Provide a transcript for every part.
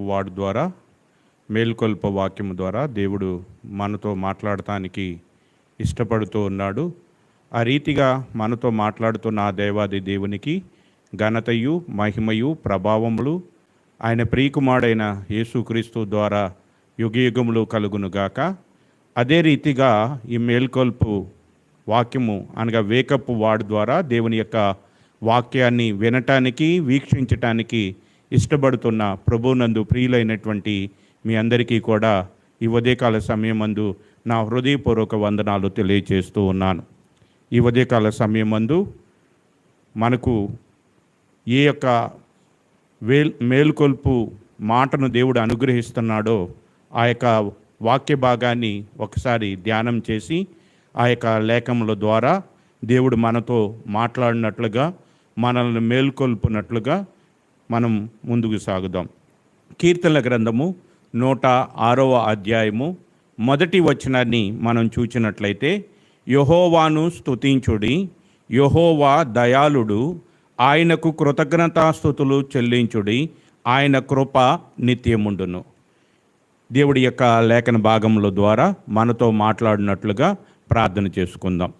మనకు వాడు ద్వారా మేల్కొల్ప వాక్యము ద్వారా దేవుడు మనతో మాట్లాడటానికి ఇష్టపడుతూ ఉన్నాడు. ఆ రీతిగా మనతో మాట్లాడుతున్న ఆ దేవాది దేవునికి ఘనతయు మహిమయు ప్రభావములు ఆయన ప్రియకుమారుడైన యేసుక్రీస్తు ద్వారా యుగయుగములు కలుగునుగాక. అదే రీతిగా ఈ మేల్కొల్పు వాక్యము అనగా వేకప్ వాడు ద్వారా దేవుని యొక్క వాక్యాన్ని వినటానికి వీక్షించటానికి ఇష్టపడుతున్న ప్రభునందు ప్రియులైనటువంటి మీ అందరికీ కూడా ఈ ఉదయకాల సమయమందు నా హృదయపూర్వక వందనాలు తెలియజేస్తూ ఉన్నాను. ఈ ఉదయకాల సమయమందు మనకు ఏ యొక్క వేల్ మేల్కొల్పు మాటను దేవుడు అనుగ్రహిస్తున్నాడో ఆ యొక్క వాక్య భాగాన్ని ఒకసారి ధ్యానం చేసి ఆ యొక్క లేఖముల ద్వారా దేవుడు మనతో మాట్లాడినట్లుగా మనల్ని మేల్కొల్పునట్లుగా మనం ముందుకు సాగుదాం. కీర్తన గ్రంథము నూట ఆరవ అధ్యాయము మొదటి వచనాన్ని మనం చూచినట్లయితే యహోవాను స్తుతించుడి యహోవా దయాళుడు ఆయనకు కృతజ్ఞతాస్థుతులు చెల్లించుడి ఆయన కృప నిత్యముండును. దేవుడి యొక్క లేఖన భాగముల ద్వారా మనతో మాట్లాడినట్లుగా ప్రార్థన చేసుకుందాం.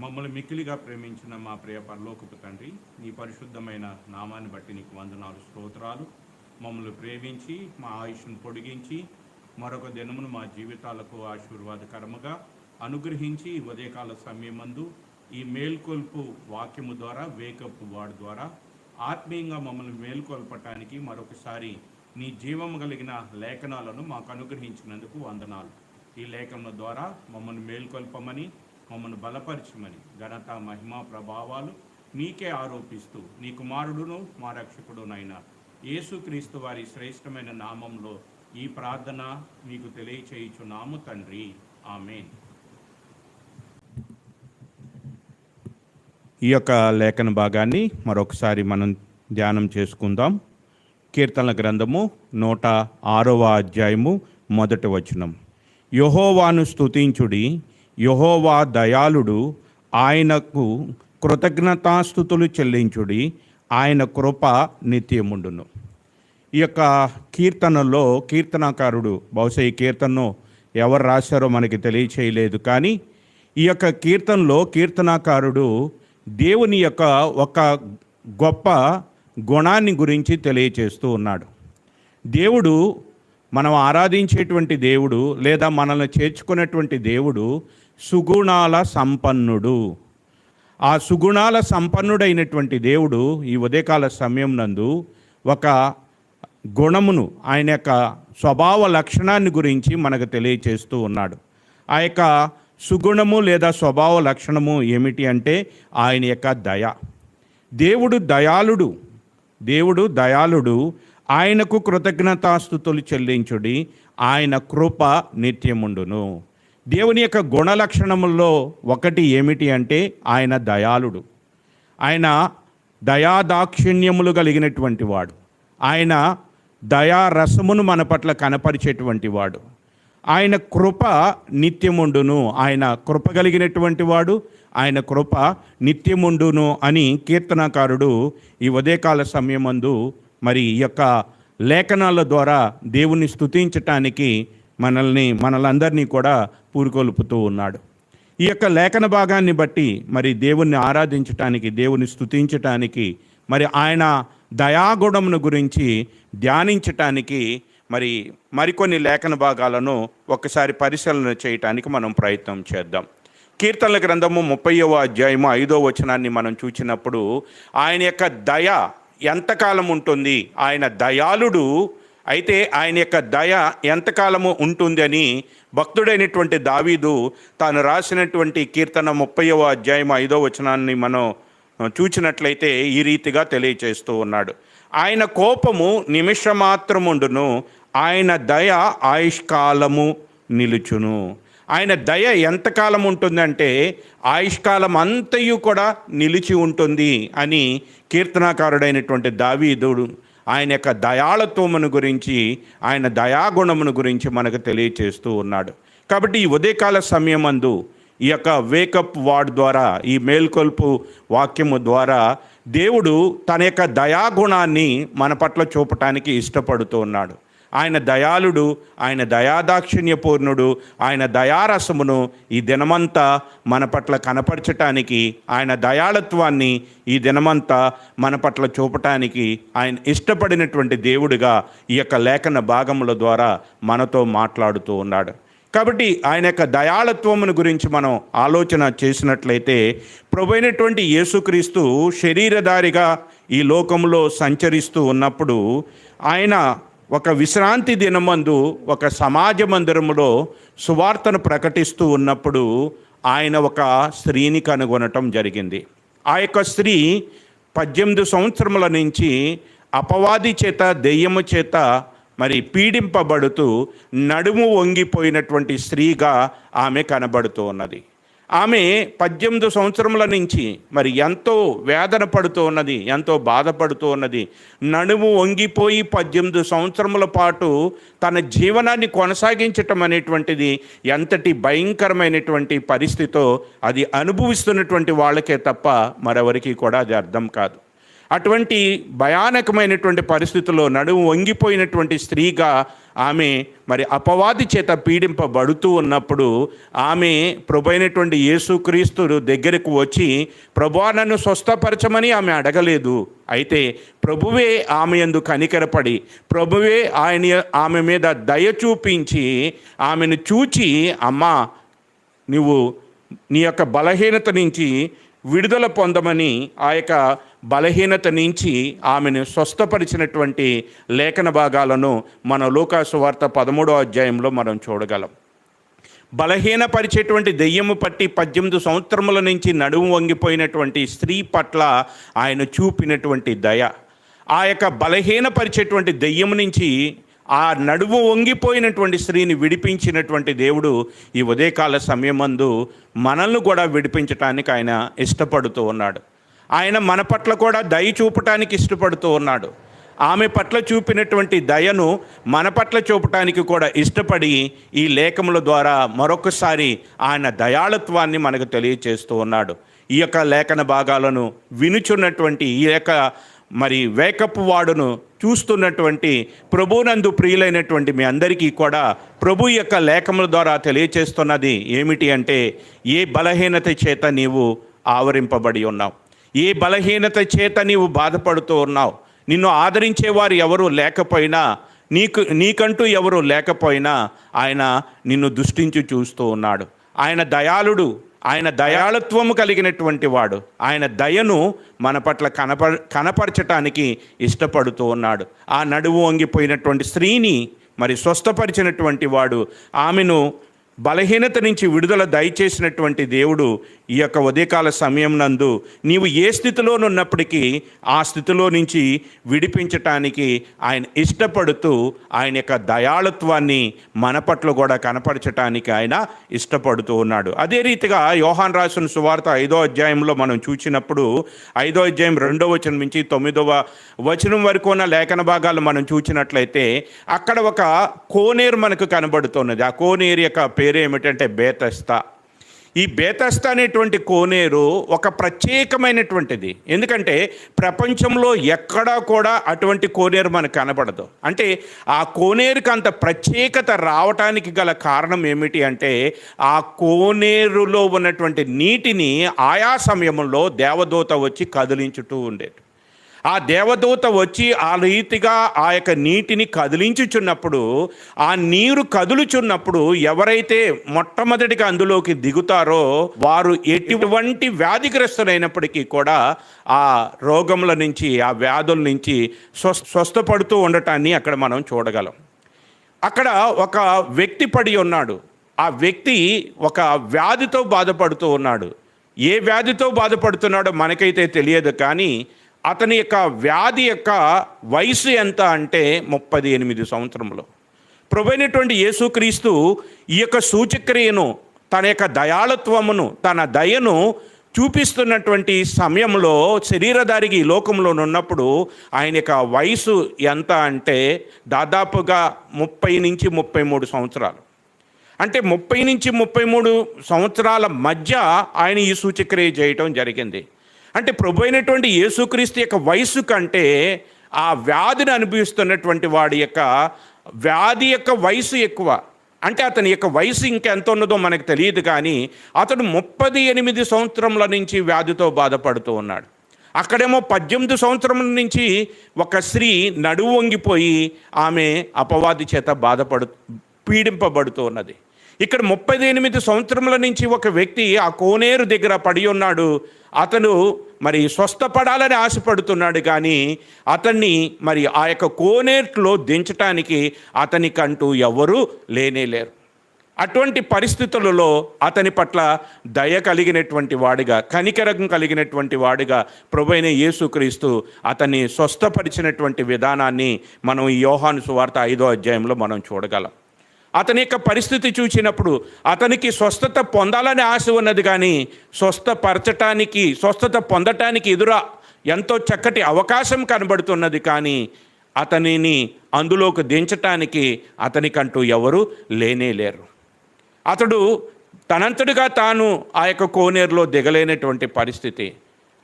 మమ్మల్ని మిక్కిలిగా ప్రేమించిన మా ప్రియ పరలోకపు తండ్రి నీ పరిశుద్ధమైన నామాన్ని బట్టి నీకు వందనాలు స్తోత్రాలు. మమ్మల్ని ప్రేమించి మా ఆయుష్ను పొడిగించి మరొక దినమును మా జీవితాలకు ఆశీర్వాదకరముగా అనుగ్రహించి ఉదయకాల సమయమందు ఈ మేల్కొల్పు వాక్యము ద్వారా వేకప్ వార్డ్ ద్వారా ఆత్మీయంగా మమ్మల్ని మేల్కొల్పటానికి మరొకసారి నీ జీవము కలిగిన లేఖనాలను మాకు అనుగ్రహించినందుకు వందనాలు. ఈ లేఖనం ద్వారా మమ్మల్ని మేల్కొల్పమని మమ్మల్ని బలపరచమని ఘనత మహిమ ప్రభావాలు నీకే ఆరోపిస్తూ నీ కుమారుడును మా రక్షకుడునైన యేసుక్రీస్తు వారి శ్రేష్టమైన నామంలో ఈ ప్రార్థన మీకు తెలియచేయుచున్నాము తండ్రి. ఆమెన్. ఈ యొక్క లేఖన భాగాన్ని మరొకసారి మనం ధ్యానం చేసుకుందాం. కీర్తనల గ్రంథము నూట ఆరవ అధ్యాయము మొదటి వచనం. యహోవాను స్తుతించుడి యహోవా దయాళుడు ఆయనకు కృతజ్ఞతాస్థుతులు చెల్లించుడి. ఆయన కృప నిత్యముండును. ఈ యొక్క కీర్తనలో కీర్తనకారుడు బహుశా ఈ కీర్తనను ఎవరు రాశారో మనకి తెలియచేయలేదు. కానీ ఈ యొక్క కీర్తనలో కీర్తనాకారుడు దేవుని యొక్క ఒక గొప్ప గుణాన్ని గురించి తెలియచేస్తూ ఉన్నాడు. దేవుడు మనం ఆరాధించేటువంటి దేవుడు లేదా మనల్ని చేర్చుకునేటువంటి దేవుడు సుగుణాల సంపన్నుడు. ఆ సుగుణాల సంపన్నుడైనటువంటి దేవుడు ఈ ఉదయకాల సమయం నందు ఒక గుణమును ఆయన యొక్క స్వభావ లక్షణాన్ని గురించి మనకు తెలియచేస్తూ ఉన్నాడు. ఆ యొక్క సుగుణము లేదా స్వభావ లక్షణము ఏమిటి అంటే ఆయన యొక్క దయ. దేవుడు దయాళుడు. దేవుడు దయాళుడు. ఆయనకు కృతజ్ఞతాస్థుతులు చెల్లించుడి. ఆయన కృప నిత్యముండును. దేవుని యొక్క గుణ లక్షణముల్లో ఒకటి ఏమిటి అంటే ఆయన దయాళుడు. ఆయన దయాదాక్షిణ్యములు కలిగినటువంటి వాడు. ఆయన దయా రసమును మన పట్ల కనపరిచేటువంటి వాడు. ఆయన కృప నిత్యముండును ఆయన కృప కలిగినటువంటి వాడు ఆయన కృప నిత్యముండును అని కీర్తనాకారుడు ఈ ఉదయకాల సమయమందు మరి ఈ యొక్క లేఖనాల ద్వారా దేవుని స్తుతించటానికి మనల్ని మనలందరినీ కూడా పూరుకొల్పుతూ ఉన్నాడు. ఈ యొక్క లేఖన భాగాన్ని బట్టి మరి దేవుణ్ణి ఆరాధించటానికి దేవుని స్థుతించటానికి మరి ఆయన దయాగుణమును గురించి ధ్యానించటానికి మరి మరికొన్ని లేఖన భాగాలను ఒకసారి పరిశీలన చేయటానికి మనం ప్రయత్నం చేద్దాం. కీర్తనల గ్రంథము ముప్పైవ అధ్యాయము ఐదో వచనాన్ని మనం చూచినప్పుడు ఆయన యొక్క దయ ఎంతకాలం ఉంటుంది? ఆయన దయాళుడు అయితే ఆయన యొక్క దయ ఎంతకాలము ఉంటుంది అని భక్తుడైనటువంటి దావీదు తాను రాసినటువంటి కీర్తన ముప్పైవ అధ్యాయం ఐదో వచనాన్ని మనం చూచినట్లయితే ఈ రీతిగా తెలియచేస్తూ ఉన్నాడు. ఆయన కోపము నిమిషమాత్రముండును ఆయన దయ ఆయుష్కాలము నిలుచును. ఆయన దయ ఎంతకాలం ఉంటుందంటే ఆయుష్కాలం అంతయు కూడా నిలిచి ఉంటుంది అని కీర్తనాకారుడైనటువంటి దావీదుడు ఆయన యొక్క దయాళత్వమును గురించి ఆయన దయాగుణమును గురించి మనకు తెలియచేస్తూ ఉన్నాడు. కాబట్టి ఈ ఉదయకాల సమయమందు ఈ యొక్క వేకప్ వార్డ్ ద్వారా ఈ మేల్కొల్పు వాక్యము ద్వారా దేవుడు తన యొక్క దయాగుణాన్ని మన పట్ల చూపటానికి ఇష్టపడుతూ ఉన్నాడు. ఆయన దయాళుడు ఆయన దయాదాక్షిణ్యపూర్ణుడు ఆయన దయారసమును ఈ దినమంతా మన పట్ల కనపరచటానికి ఆయన దయాళత్వాన్ని ఈ దినమంతా మన పట్ల చూపటానికి ఆయన ఇష్టపడినటువంటి దేవుడిగా ఈ యొక్క లేఖన భాగముల ద్వారా మనతో మాట్లాడుతూ ఉన్నాడు. కాబట్టి ఆయన యొక్క దయాళత్వమును గురించి మనం ఆలోచన చేసినట్లయితే ప్రభైనటువంటి యేసుక్రీస్తు శరీరధారిగా ఈ లోకంలో సంచరిస్తూ ఉన్నప్పుడు ఆయన ఒక విశ్రాంతి దినమందు ఒక సమాజ మందిరములో సువార్తను ప్రకటిస్తూ ఉన్నప్పుడు ఆయన ఒక స్త్రీని కనుగొనటం జరిగింది. ఆ యొక్క స్త్రీ పద్దెనిమిది సంవత్సరముల నుంచి అపవాది చేత దెయ్యము చేత మరి పీడింపబడుతూ నడుము వంగిపోయినటువంటి స్త్రీగా ఆమె కనబడుతూ ఉన్నది. ఆమె పద్దెనిమిది సంవత్సరముల నుంచి మరి ఎంతో వేదన పడుతూ ఉన్నది ఎంతో బాధపడుతూ ఉన్నది. నడుము వంగిపోయి పద్దెనిమిది సంవత్సరముల పాటు తన జీవనాన్ని కొనసాగించటం అనేటువంటిది ఎంతటి భయంకరమైనటువంటి పరిస్థితో అది అనుభవిస్తున్నటువంటి వాళ్ళకే తప్ప మరెవరికి కూడా అది అర్థం కాదు. అటువంటి భయానకమైనటువంటి పరిస్థితుల్లో నడుము వంగిపోయినటువంటి స్త్రీగా ఆమె మరి అపవాది చేత పీడింపబడుతూ ఉన్నప్పుడు ఆమె ప్రభు అయినటువంటి యేసుక్రీస్తు దగ్గరకు వచ్చి ప్రభు నన్ను స్వస్థపరచమని ఆమె అడగలేదు. అయితే ప్రభువే ఆమె ఎందు కనికరపడి ప్రభువే ఆయన ఆమె మీద దయ చూపించి ఆమెను చూచి అమ్మా నువ్వు నీ యొక్క బలహీనత నుంచి విడుదల పొందమని ఆ యొక్క బలహీనత నుంచి ఆమెను స్వస్థపరిచినటువంటి లేఖన భాగాలను మన లోకాసు వార్త పదమూడో అధ్యాయంలో మనం చూడగలం. బలహీనపరిచేటువంటి దెయ్యము పట్టి పద్దెనిమిది సంవత్సరముల నుంచి నడుము వంగిపోయినటువంటి స్త్రీ పట్ల ఆయన చూపినటువంటి దయ. ఆ యొక్క బలహీనపరిచేటువంటి దెయ్యము నుంచి ఆ నడుము వంగిపోయినటువంటి స్త్రీని విడిపించినటువంటి దేవుడు ఈ ఉదయకాల సమయమందు మనల్ని కూడా విడిపించటానికి ఆయన ఇష్టపడుతూ ఉన్నాడు. ఆయన మన పట్ల కూడా దయ చూపటానికి ఇష్టపడుతూ ఉన్నాడు. ఆమె పట్ల చూపినటువంటి దయను మన పట్ల చూపటానికి కూడా ఇష్టపడి ఈ లేఖముల ద్వారా మరొకసారి ఆయన దయాళత్వాన్ని మనకు తెలియచేస్తూ ఉన్నాడు. ఈ యొక్క లేఖన భాగాలను వినుచున్నటువంటి ఈ యొక్క మరి వేకప్ వాడును చూస్తున్నటువంటి ప్రభునందు ప్రియులైనటువంటి మీ అందరికీ కూడా ప్రభు యొక్క లేఖముల ద్వారా తెలియచేస్తున్నది ఏమిటి అంటే ఏ బలహీనత చేత నీవు ఆవరింపబడి ఉన్నావు? ఏ బలహీనత చేత నీవు బాధపడుతూ ఉన్నావు? నిన్ను ఆదరించేవారు ఎవరు లేకపోయినా నీకు నీకంటూ ఎవరు లేకపోయినా ఆయన నిన్ను దృష్టించి చూస్తూ ఉన్నాడు. ఆయన దయాళుడు ఆయన దయాళత్వము కలిగినటువంటి వాడు. ఆయన దయను మన పట్ల కనప కనపరచటానికి ఇష్టపడుతూ ఉన్నాడు. ఆ నడువు వంగిపోయినటువంటి స్త్రీని మరి స్వస్థపరిచినటువంటి వాడు. ఆమెను బలహీనత నుంచి విడుదల దయచేసినటువంటి దేవుడు ఈ యొక్క ఉదయకాల సమయం నందు నీవు ఏ స్థితిలోనున్నప్పటికీ ఆ స్థితిలో నుంచి విడిపించటానికి ఆయన ఇష్టపడుతూ ఆయన యొక్క దయాళత్వాన్ని మన పట్ల కూడా కనపరచటానికి ఆయన ఇష్టపడుతూ ఉన్నాడు. అదే రీతిగా యోహాన్ రాసిన సువార్త ఐదో అధ్యాయంలో మనం చూసినప్పుడు ఐదో అధ్యాయం రెండో వచనం నుంచి తొమ్మిదవ వచనం వరకు ఉన్న లేఖన భాగాలు మనం చూసినట్లయితే అక్కడ ఒక కోనేరు మనకు కనబడుతున్నది. ఆ కోనేరు యొక్క పేరు పేరు ఏమిటంటే బేతస్తా. ఈ బేతస్త అనేటువంటి కోనేరు ఒక ప్రత్యేకమైనటువంటిది. ఎందుకంటే ప్రపంచంలో ఎక్కడా కూడా అటువంటి కోనేరు మనకు కనపడదు అంటే ఆ కోనేరుకి అంత ప్రత్యేకత రావటానికి గల కారణం ఏమిటి అంటే ఆ కోనేరులో ఉన్నటువంటి నీటిని ఆయా సమయంలో దేవదూత వచ్చి కదిలించుతూ ఉండేది. ఆ దేవదూత వచ్చి ఆ రీతిగా ఆ యొక్క నీటిని కదిలించుచున్నప్పుడు ఆ నీరు కదులుచున్నప్పుడు ఎవరైతే మొట్టమొదటిగా అందులోకి దిగుతారో వారు ఎటువంటి వ్యాధిగ్రస్తులైనప్పటికీ కూడా ఆ రోగముల నుంచి ఆ వ్యాధుల నుంచి స్వ స్వస్థపడుతూ ఉండటాన్ని అక్కడ మనం చూడగలం. అక్కడ ఒక వ్యక్తి పడి ఉన్నాడు. ఆ వ్యక్తి ఒక వ్యాధితో బాధపడుతూ ఉన్నాడు. ఏ వ్యాధితో బాధపడుతున్నాడో మనకైతే తెలియదు కానీ అతని యొక్క వ్యాధి యొక్క వయసు ఎంత అంటే ముప్పది ఎనిమిది సంవత్సరములు. ప్రభుైనటువంటి యేసుక్రీస్తు ఈ యొక్క సూచక్రియను తన యొక్క దయాళత్వమును తన దయను చూపిస్తున్నటువంటి సమయంలో శరీరధారికి ఈ లోకంలో ఉన్నప్పుడు ఆయన యొక్క వయసు ఎంత అంటే దాదాపుగా ముప్పై నుంచి ముప్పై మూడు సంవత్సరాలు. అంటే ముప్పై నుంచి ముప్పై మూడు సంవత్సరాల మధ్య ఆయన ఈ సూచక్రియ చేయటం జరిగింది. అంటే ప్రభు అయినటువంటి యేసుక్రీస్తు యొక్క వయసు కంటే ఆ వ్యాధిని అనుభవిస్తున్నటువంటి వాడి యొక్క వ్యాధి యొక్క వయసు ఎక్కువ. అంటే అతని యొక్క వయసు ఇంకెంత ఉన్నదో మనకు తెలియదు కానీ అతడు ముప్పది ఎనిమిది సంవత్సరముల నుంచి వ్యాధితో బాధపడుతూ ఉన్నాడు. అక్కడేమో పద్దెనిమిది సంవత్సరముల నుంచి ఒక స్త్రీ నడువు వంగిపోయి ఆమె అపవాది చేత బాధపడు పీడింపబడుతూ ఉన్నది. ఇక్కడ ముప్పై ఎనిమిది సంవత్సరముల నుంచి ఒక వ్యక్తి ఆ కోనేరు దగ్గర పడి ఉన్నాడు. అతను మరి స్వస్థపడాలని ఆశపడుతున్నాడు కానీ అతన్ని మరి ఆ యొక్క కోనేరులో దించటానికి అతనికంటూ ఎవరూ లేనే లేరు. అటువంటి పరిస్థితులలో అతని పట్ల దయ కలిగినటువంటి వాడిగా కనికరం కలిగినటువంటి వాడిగా ప్రభైన యేసుక్రీస్తు అతన్ని స్వస్థపరిచినటువంటి విధానాన్ని మనం ఈ యోహాను సువార్త ఐదో అధ్యాయంలో మనం చూడగలం. అతని యొక్క పరిస్థితి చూసినప్పుడు అతనికి స్వస్థత పొందాలని ఆశ ఉన్నది కానీ స్వస్థపరచటానికి స్వస్థత పొందటానికి ఎదురా ఎంతో చక్కటి అవకాశం కనబడుతున్నది కానీ అతనిని అందులోకి దించటానికి అతనికంటూ ఎవరు లేనే లేరు. అతడు తనంతటిగా తాను ఆ యొక్క కోనేరులో దిగలేనటువంటి పరిస్థితి.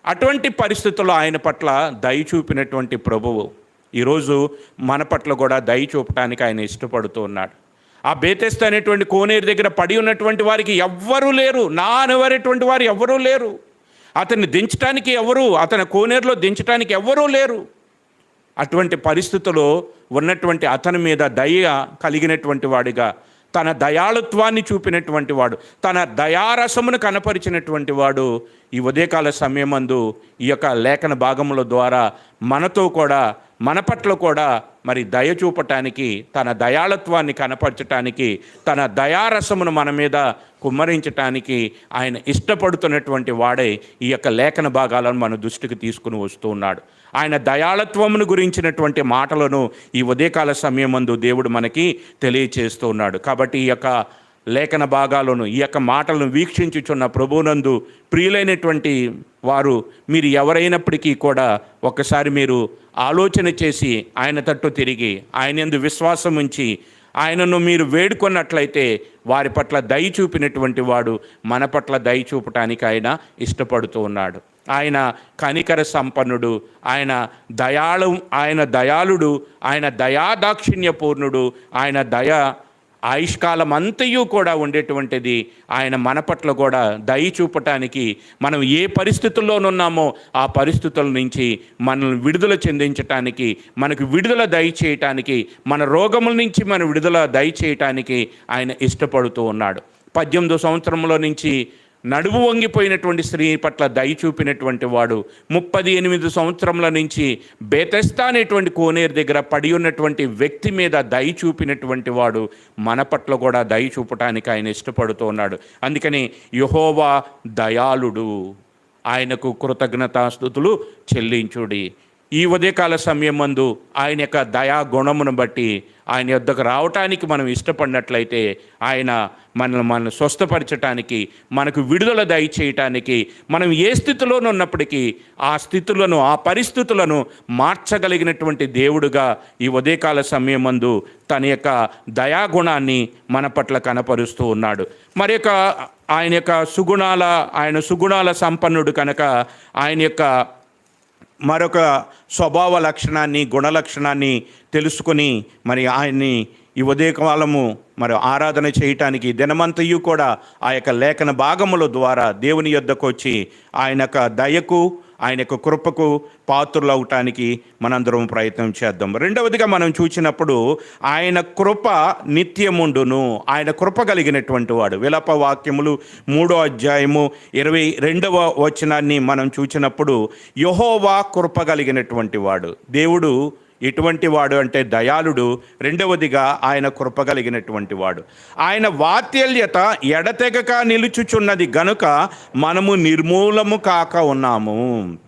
అటువంటి పరిస్థితుల్లో ఆయన పట్ల దయ చూపినటువంటి ప్రభువు ఈరోజు మన పట్ల కూడా దయ చూపటానికి ఆయన ఇష్టపడుతూ ఉన్నాడు. ఆ బేతెస్త అనేటువంటి కోనేరు దగ్గర పడి ఉన్నటువంటి వారికి ఎవ్వరూ లేరు. నా అనేవారేటువంటి వారు ఎవ్వరూ లేరు. అతన్ని దించడానికి ఎవరు అతని కోనేరులో దించడానికి ఎవ్వరూ లేరు. అటువంటి పరిస్థితుల్లో ఉన్నటువంటి అతని మీద దయ కలిగినటువంటి వాడిగా తన దయాళుత్వాన్ని చూపినటువంటి వాడు తన దయారసమును కనపరిచినటువంటి వాడు ఈ ఉదయకాల సమయమందు ఈ యొక్క లేఖన భాగముల ద్వారా మనతో కూడా మన పట్ల కూడా మరి దయ చూపటానికి తన దయాళత్వాన్ని కనపరచటానికి తన దయారసమును మన మీద కుమ్మరించటానికి ఆయన ఇష్టపడుతున్నటువంటి వాడే ఈ యొక్క లేఖన భాగాలను మన దృష్టికి తీసుకుని వస్తూ ఉన్నాడు. ఆయన దయాళత్వమును గురించినటువంటి మాటలను ఈ ఉదయకాల సమయమందు దేవుడు మనకి తెలియచేస్తూ ఉన్నాడు. కాబట్టి ఈ యొక్క లేఖన భాగాలను ఈ యొక్క మాటలను వీక్షించుచున్న ప్రభునందు ప్రియులైనటువంటి వారు మీరు ఎవరైనప్పటికీ కూడా ఒకసారి మీరు ఆలోచన చేసి ఆయన తట్టు తిరిగి ఆయన ఎందు విశ్వాసం ఉంచి ఆయనను మీరు వేడుకున్నట్లయితే వారి పట్ల దయ చూపినటువంటి వాడు మన పట్ల దయ చూపటానికి ఆయన ఇష్టపడుతూ ఉన్నాడు. ఆయన కనికర సంపన్నుడు ఆయన దయాళు ఆయన దయాళుడు ఆయన దయాదాక్షిణ్యపూర్ణుడు ఆయన దయ ఆయుష్కాలం అంతయు కూడా ఉండేటువంటిది ఆయన మన పట్ల కూడా దయ చూపటానికి మనం ఏ పరిస్థితుల్లోనున్నామో ఆ పరిస్థితుల నుంచి మనల్ని విడుదల చెందించటానికి మనకు విడుదల దయచేయటానికి మన రోగముల నుంచి మన విడుదల దయచేయటానికి ఆయన ఇష్టపడుతూ ఉన్నాడు. పద్దెనిమిదో సంవత్సరంలో నుంచి నడువు వంగిపోయినటువంటి స్త్రీ పట్ల దయ చూపినటువంటి వాడు ముప్పది ఎనిమిది సంవత్సరముల నుంచి బేతెస్తా అనేటువంటి కోనేరు దగ్గర పడి ఉన్నటువంటి వ్యక్తి మీద దయ చూపినటువంటి వాడు మన పట్ల కూడా దయ చూపటానికి ఆయన ఇష్టపడుతూ ఉన్నాడు. అందుకని యహోవా దయాళుడు. ఆయనకు కృతజ్ఞతాస్థుతులు చెల్లించుడి. ఈ ఉదయకాల సమయం మందు ఆయన యొక్క దయా గుణమును బట్టి ఆయన యొద్దకు రావటానికి మనం ఇష్టపడినట్లయితే ఆయన మనల్ని మనల్ని స్వస్థపరచటానికి మనకు విడుదల దయచేయటానికి మనం ఏ స్థితిలోనూ ఉన్నప్పటికీ ఆ స్థితులను ఆ పరిస్థితులను మార్చగలిగినటువంటి దేవుడుగా ఈ ఉదయకాల సమయం మందు తన యొక్క దయాగుణాన్ని మన పట్ల కనపరుస్తూ ఉన్నాడు. మరి యొక్క ఆయన యొక్క సుగుణాల ఆయన సుగుణాల సంపన్నుడు కనుక ఆయన యొక్క మరొక స్వభావ లక్షణాన్ని గుణ లక్షణాన్ని తెలుసుకొని మరి ఆయన్ని ఈ ఉదయకాలము మరి ఆరాధన చేయటానికి దినమంతయు కూడా ఆ యొక్క లేఖన భాగముల ద్వారా దేవుని యొద్దకు వచ్చి ఆయన యొక్క దయకు ఆయన యొక్క కృపకు పాత్రలు అవటానికి మనందరం ప్రయత్నం చేద్దాం. రెండవదిగా మనం చూసినప్పుడు ఆయన కృప నిత్యముండును. ఆయన కృప కలిగినటువంటి వాడు. విలప వాక్యములు మూడో అధ్యాయము ఇరవై రెండవ వచనాన్ని మనం చూసినప్పుడు యహోవా కృప కలిగినటువంటి వాడు. దేవుడు ఎటువంటి వాడు అంటే దయాళుడు రెండవదిగా ఆయన కృప కలిగినటువంటి వాడు. ఆయన వాత్సల్యత ఎడతెగక నిలుచుచున్నది గనుక మనము నిర్మూలము కాక ఉన్నాము.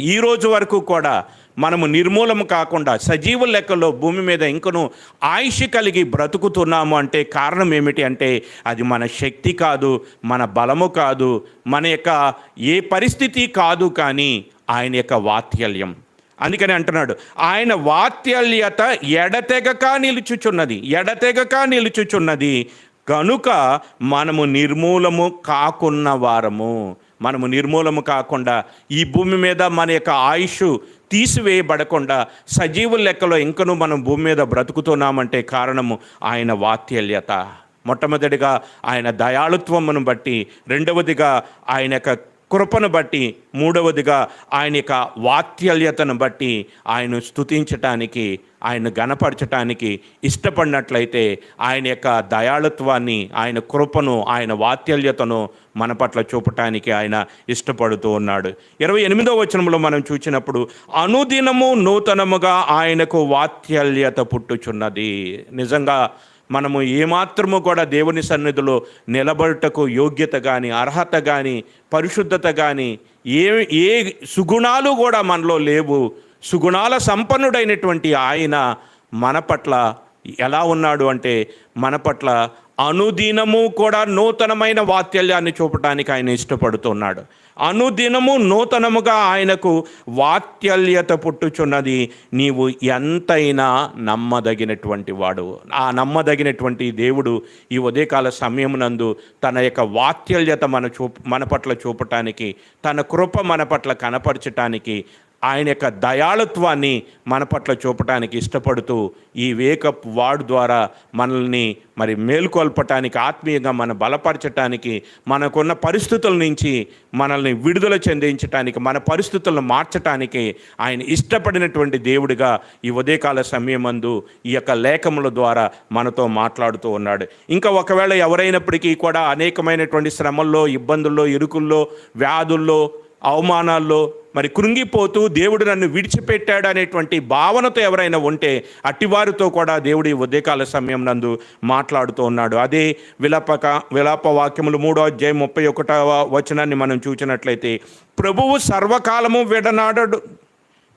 ఈ రోజు వరకు కూడా మనము నిర్మూలము కాకుండా సజీవ లెక్కలో భూమి మీద ఇంకను ఆయుష్ కలిగి బ్రతుకుతున్నాము అంటే కారణం ఏమిటి అంటే అది మన శక్తి కాదు మన బలము కాదు మన యొక్క ఏ పరిస్థితి కాదు కానీ ఆయన యొక్క వాత్సల్యం. అందుకని అంటున్నాడు ఆయన వాత్సల్యత ఎడతెగక నిలుచుచున్నది ఎడతెగక నిలుచుచున్నది. కనుక మనము నిర్మూలము కాకున్న వారము. మనము నిర్మూలము కాకుండా ఈ భూమి మీద మన యొక్క ఆయుష్ తీసివేయబడకుండా సజీవుల లెక్కలో ఇంకనూ మనం భూమి మీద బ్రతుకుతున్నామంటే కారణము ఆయన వాత్సల్యత. మొట్టమొదటిగా ఆయన దయాళుత్వమును బట్టి రెండవదిగా ఆయన యొక్క కృపను బట్టి మూడవదిగా ఆయన యొక్క వాత్సల్యతను బట్టి ఆయన స్తుతించటానికి ఆయన గణపరచటానికి ఇష్టపడినట్లయితే ఆయన యొక్క దయాళుత్వాన్ని ఆయన కృపను ఆయన వాత్సల్యతను మన పట్ల చూపటానికి ఆయన ఇష్టపడుతూ ఉన్నాడు. ఇరవై ఎనిమిదో వచనంలో మనం చూసినప్పుడు అనుదినము నూతనముగా ఆయనకు వాత్సల్యత పుట్టుచున్నది. నిజంగా మనము ఏమాత్రము కూడా దేవుని సన్నిధిలో నిలబడుటకు యోగ్యత కానీ అర్హత కానీ పరిశుద్ధత కానీ ఏ ఏ సుగుణాలు కూడా మనలో లేవు. సుగుణాల సంపన్నుడైనటువంటి ఆయన మన పట్ల ఎలా ఉన్నాడు అంటే మన పట్ల అనుదినము కూడా నూతనమైన వాత్సల్యాన్ని చూపటానికి ఆయన ఇష్టపడుతున్నాడు. అనుదినము నూతనముగా ఆయనకు వాత్సల్యత పుట్టుచున్నది. నీవు ఎంతైనా నమ్మదగినటువంటి వాడు. ఆ నమ్మదగినటువంటి దేవుడు ఈ ఉదయకాల సమయమునందు తన యొక్క వాత్సల్యత మన చూ మన పట్ల చూపటానికి తన కృప మన పట్ల కనపరచటానికి ఆయన యొక్క దయాళత్వాన్ని మన పట్ల చూపటానికి ఇష్టపడుతూ ఈ వేకప్ వార్డ్ ద్వారా మనల్ని మరి మేల్కొల్పటానికి ఆత్మీయంగా మన బలపరచటానికి మనకున్న పరిస్థితుల నుంచి మనల్ని విడుదల చెందించటానికి మన పరిస్థితులను మార్చటానికి ఆయన ఇష్టపడినటువంటి దేవుడిగా ఈ ఉదయకాల సమయమందు ఈ యొక్క లేఖముల ద్వారా మనతో మాట్లాడుతూ ఉన్నాడు. ఇంకా ఒకవేళ ఎవరైనప్పటికీ కూడా అనేకమైనటువంటి శ్రమల్లో ఇబ్బందుల్లో ఇరుకుల్లో వ్యాధుల్లో అవమానాల్లో మరి కృంగిపోతూ దేవుడు నన్ను విడిచిపెట్టాడు అనేటువంటి భావనతో ఎవరైనా ఉంటే అట్టివారితో కూడా దేవుడి ఉదయకాల సమయం నందు మాట్లాడుతూ ఉన్నాడు. అదే విలాపక విలాప వాక్యములు మూడో అధ్యాయం ముప్పై ఒకటవ వచనాన్ని మనం చూచినట్లయితే ప్రభువు సర్వకాలము విడనాడడు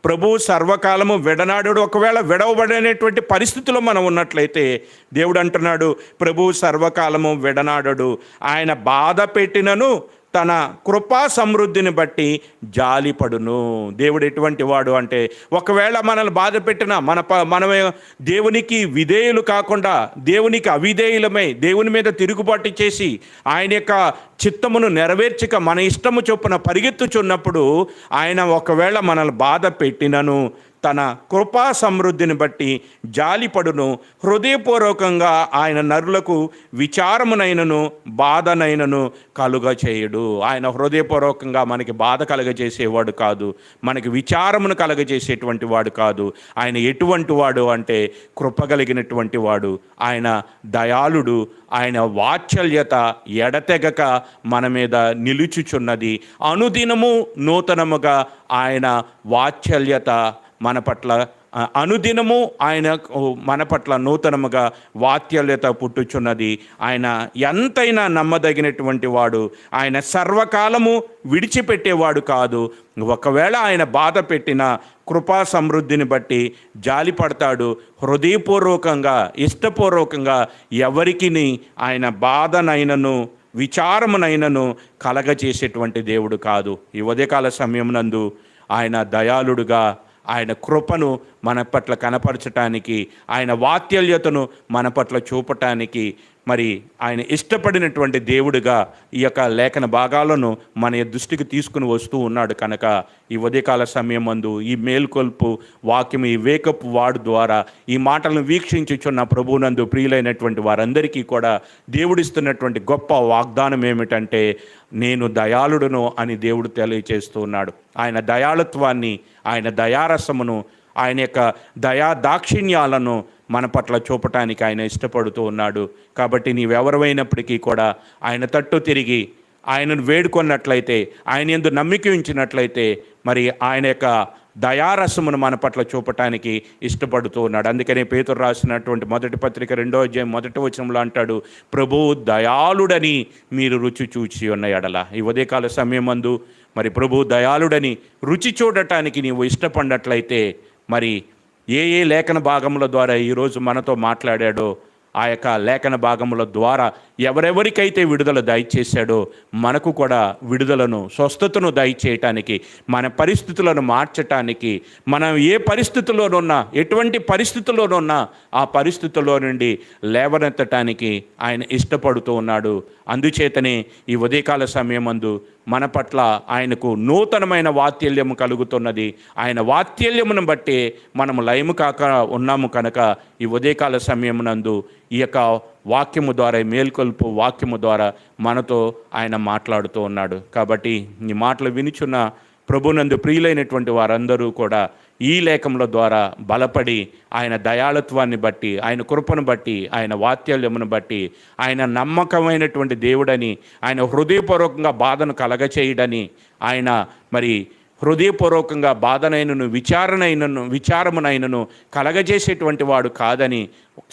ప్రభువు సర్వకాలము విడనాడు ఒకవేళ విడవబడేటువంటి పరిస్థితిలో మనం ఉన్నట్లయితే దేవుడు అంటున్నాడు ప్రభువు సర్వకాలము విడనాడడు. ఆయన బాధ పెట్టినను తన కృపా సమృద్ధిని బట్టి జాలిపడును. దేవుడు ఎటువంటి వాడు అంటే ఒకవేళ మనల్ని బాధ పెట్టినా మన ప మనమే దేవునికి విధేయులు కాకుండా దేవునికి అవిధేయులమై దేవుని మీద తిరుగుబాటు చేసి ఆయన యొక్క చిత్తమును నెరవేర్చక మన ఇష్టము చొప్పున పరిగెత్తుచున్నప్పుడు ఆయన ఒకవేళ మనల్ని బాధ పెట్టినను తన కృపా సమృద్ధిని బట్టి జాలిపడును హృదయపూర్వకంగా ఆయన నరులకు విచారమునైనను బాధనైనను కలుగ చేయుడు. ఆయన హృదయపూర్వకంగా మనకి బాధ కలగజేసేవాడు కాదు మనకి విచారమును కలగజేసేటువంటి వాడు కాదు. ఆయన ఎటువంటి వాడు అంటే కృప కలిగినటువంటి వాడు. ఆయన దయాళుడు ఆయన వాత్సల్యత ఎడతెగక మన మీద నిలుచుచున్నది. అనుదినము నూతనముగా ఆయన వాత్సల్యత మన పట్ల అనుదినము ఆయన మన పట్ల నూతనముగా వాత్సల్యత పుట్టుచున్నది. ఆయన ఎంతైనా నమ్మదగినటువంటి వాడు. ఆయన సర్వకాలము విడిచిపెట్టేవాడు కాదు. ఒకవేళ ఆయన బాధ పెట్టిన కృపా సమృద్ధిని బట్టి జాలిపడతాడు హృదయపూర్వకంగా ఇష్టపూర్వకంగా ఎవరికిని ఆయన బాధనైనను విచారమునైనను కలగజేసేటువంటి దేవుడు కాదు. ఈ ఉదయకాల సమయం నందు ఆయన దయాళుడుగా ఆయన కృపను మన పట్ల కనపరచటానికి ఆయన వాత్యల్యతను మన పట్ల చూపటానికి మరి ఆయన ఇష్టపడినటువంటి దేవుడిగా ఈ యొక్క లేఖన భాగాలను మన దృష్టికి తీసుకుని వస్తూ ఉన్నాడు కనుక ఈ ఉదయకాల సమయం మందు ఈ మేల్కొల్పు వాక్యం ఈ వేకప్ వార్డు ద్వారా ఈ మాటలను వీక్షించుచున్న ప్రభువునందు ప్రియులైనటువంటి వారందరికీ కూడా దేవుడిస్తున్నటువంటి గొప్ప వాగ్దానం ఏమిటంటే నేను దయాళుడును అని దేవుడు తెలియచేస్తూ ఉన్నాడు. ఆయన దయాళుత్వాన్ని ఆయన దయారసమును ఆయన యొక్క దయా దాక్షిణ్యాలను మన పట్ల చూపటానికి ఆయన ఇష్టపడుతూ ఉన్నాడు. కాబట్టి నీవెవరమైనప్పటికీ కూడా ఆయన తట్టు తిరిగి ఆయనను వేడుకొన్నట్లయితే ఆయన ఎందు నమ్మిక ఉంచినట్లయితే మరి ఆయన యొక్క దయారసమును మన పట్ల చూపటానికి ఇష్టపడుతూ ఉన్నాడు. అందుకనే పేతురు రాసినటువంటి మొదటి పత్రిక రెండో అధ్యాయం మొదటి వచనంలో అంటాడు ప్రభు దయాళుడని మీరు రుచి చూచి ఉన్న ఎడల. ఈ ఉదయకాల సమయం మందు మరి ప్రభు దయాళుడని రుచి చూడటానికి నీవు ఇష్టపడినట్లయితే మరి ఏ ఏ లేఖన భాగముల ద్వారా ఈరోజు మనతో మాట్లాడాడో ఆ యొక్క లేఖన భాగముల ద్వారా ఎవరెవరికైతే విడుదల దయచేశాడో మనకు కూడా విడుదలను స్వస్థతను దయచేయటానికి మన పరిస్థితులను మార్చటానికి మనం ఏ పరిస్థితుల్లోనున్నా ఎటువంటి పరిస్థితుల్లోనున్నా ఆ పరిస్థితుల్లో నుండి లేవనెత్తటానికి ఆయన ఇష్టపడుతూ ఉన్నాడు. అందుచేతనే ఈ ఉదయకాల సమయం అందు మన పట్ల ఆయనకు నూతనమైన వాత్సల్యము కలుగుతున్నది. ఆయన వాత్సల్యమును బట్టి మనము లయము కాక ఉన్నాము కనుక ఈ ఉదయకాల సమయమునందు ఈ యొక్క వాక్యము ద్వారా మేల్కొల్పు వాక్యము ద్వారా మనతో ఆయన మాట్లాడుతూ ఉన్నాడు. కాబట్టి ఈ మాటలు వినిచున్న ప్రభునందు ప్రియులైనటువంటి వారందరూ కూడా ఈ లేఖముల ద్వారా బలపడి ఆయన దయాళత్వాన్ని బట్టి ఆయన కృపను బట్టి ఆయన వాత్సల్యమును బట్టి ఆయన నమ్మకమైనటువంటి దేవుడని ఆయన హృదయపూర్వకంగా బాధను కలగచేయడని ఆయన మరి హృదయపూర్వకంగా బాధనైనను విచారణైనను విచారమునైనను కలగజేసేటువంటి వాడు కాదని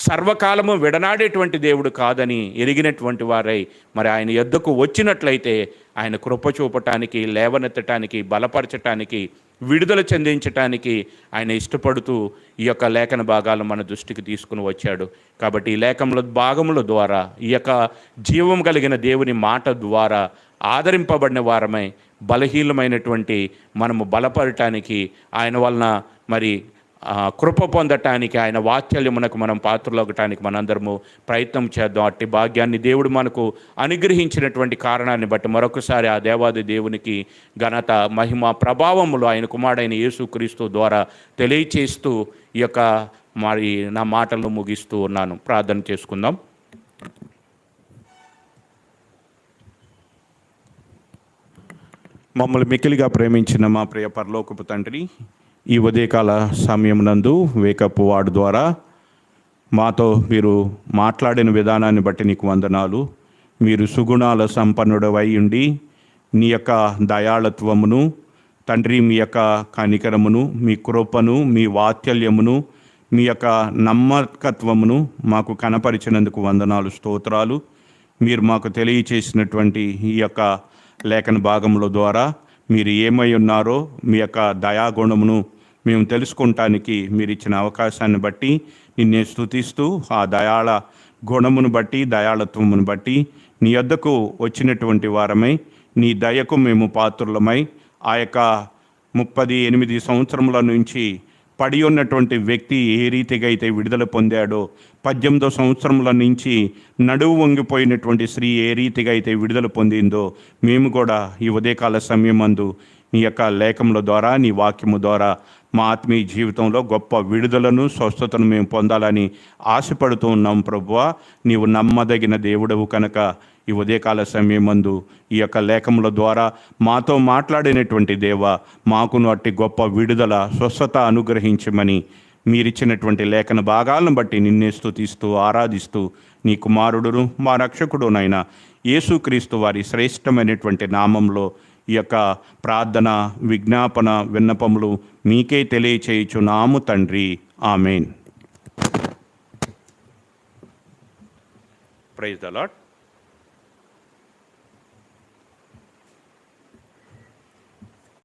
సర్వకాలము విడనాడేటువంటి దేవుడు కాదని ఎరిగినటువంటి వారై మరి ఆయన ఎద్దుకు వచ్చినట్లయితే ఆయన కృప చూపటానికి లేవనెత్తటానికి బలపరచటానికి విడుదల చెందించటానికి ఆయన ఇష్టపడుతూ ఈ యొక్క లేఖన భాగాలు మన దృష్టికి తీసుకుని వచ్చాడు. కాబట్టి ఈ లేఖముల భాగముల ద్వారా ఈ యొక్క జీవం కలిగిన దేవుని మాట ద్వారా ఆదరింపబడిన వారమై బలహీనమైనటువంటి మనము బలపడటానికి ఆయన వలన మరి కృప పొందటానికి ఆయన వాత్సల్యమునకు మనం పాత్రలోగటానికి మనందరము ప్రయత్నం చేద్దాం. అట్టి భాగ్యాన్ని దేవుడు మనకు అనుగ్రహించినటువంటి కారణాన్ని బట్టి మరొకసారి ఆ దేవాది దేవునికి ఘనత మహిమ ప్రభావములు ఆయన కుమారుడైన యేసుక్రీస్తు ద్వారా తెలియచేస్తూ ఈ యొక్క మరి నా మాటలను ముగిస్తూ ఉన్నాను. ప్రార్థన చేసుకుందాం. మమ్మల్ని మికిలిగా ప్రేమించిన మా ప్రియ పరలోకపు తండ్రి ఈ ఉదయకాల సమయమునందు వేకప్ వార్డు ద్వారా మాతో మీరు మాట్లాడిన విధానాన్ని బట్టి నీకు వందనాలు. మీరు సుగుణాల సంపన్నుడవై ఉండి నీ యొక్క దయాళత్వమును తండ్రి మీ యొక్క కనికరమును మీ కృపను మీ వాత్సల్యమును మీ యొక్క నమ్మకత్వమును మాకు కనపరిచినందుకు వందనాలు స్తోత్రాలు. మీరు మాకు తెలియచేసినటువంటి ఈ యొక్క లేఖన భాగముల ద్వారా మీరు ఏమై ఉన్నారో మీ యొక్క దయాగుణమును మేము తెలుసుకుంటానికి మీరు ఇచ్చిన అవకాశాన్ని బట్టి నిన్నే స్తుతిస్తూ ఆ దయాళ గుణమును బట్టి దయాళత్వమును బట్టి నీ వద్దకు వచ్చినటువంటి వారమై నీ దయకు మేము పాత్రులమై ఆ యొక్క ముప్పది ఎనిమిది సంవత్సరముల నుంచి పడి ఉన్నటువంటి వ్యక్తి ఏ రీతిగా అయితే విడుదల పొందాడో పద్దెనిమిదో సంవత్సరముల నుంచి నడువు వంగిపోయినటువంటి స్త్రీ ఏ రీతిగా అయితే విడుదల పొందిందో మేము కూడా ఈ ఉదయకాల సమయం అందు నీ యొక్క లేఖముల ద్వారా నీ వాక్యము ద్వారా మా ఆత్మీయ జీవితంలో గొప్ప విడుదలను స్వస్థతను మేము పొందాలని ఆశపడుతూ ఉన్నాం ప్రభువ. నీవు నమ్మదగిన దేవుడవు కనుక ఈ ఉదయకాల సమయమందు ఈ యొక్క లేఖముల ద్వారా మాతో మాట్లాడినటువంటి దేవ మాకును అట్టి గొప్ప విడుదల స్వస్థత అనుగ్రహించమని మీరిచ్చినటువంటి లేఖన భాగాలను బట్టి నిన్నే స్థుతిస్తూ ఆరాధిస్తూ నీ కుమారుడును మా రక్షకుడునైనా యేసుక్రీస్తు వారి శ్రేష్టమైనటువంటి నామంలో ఈ యొక్క ప్రార్థన విజ్ఞాపన విన్నపములు మీకే తెలియచేయచు నాము తండ్రి. ఆమెన్. Praise the lot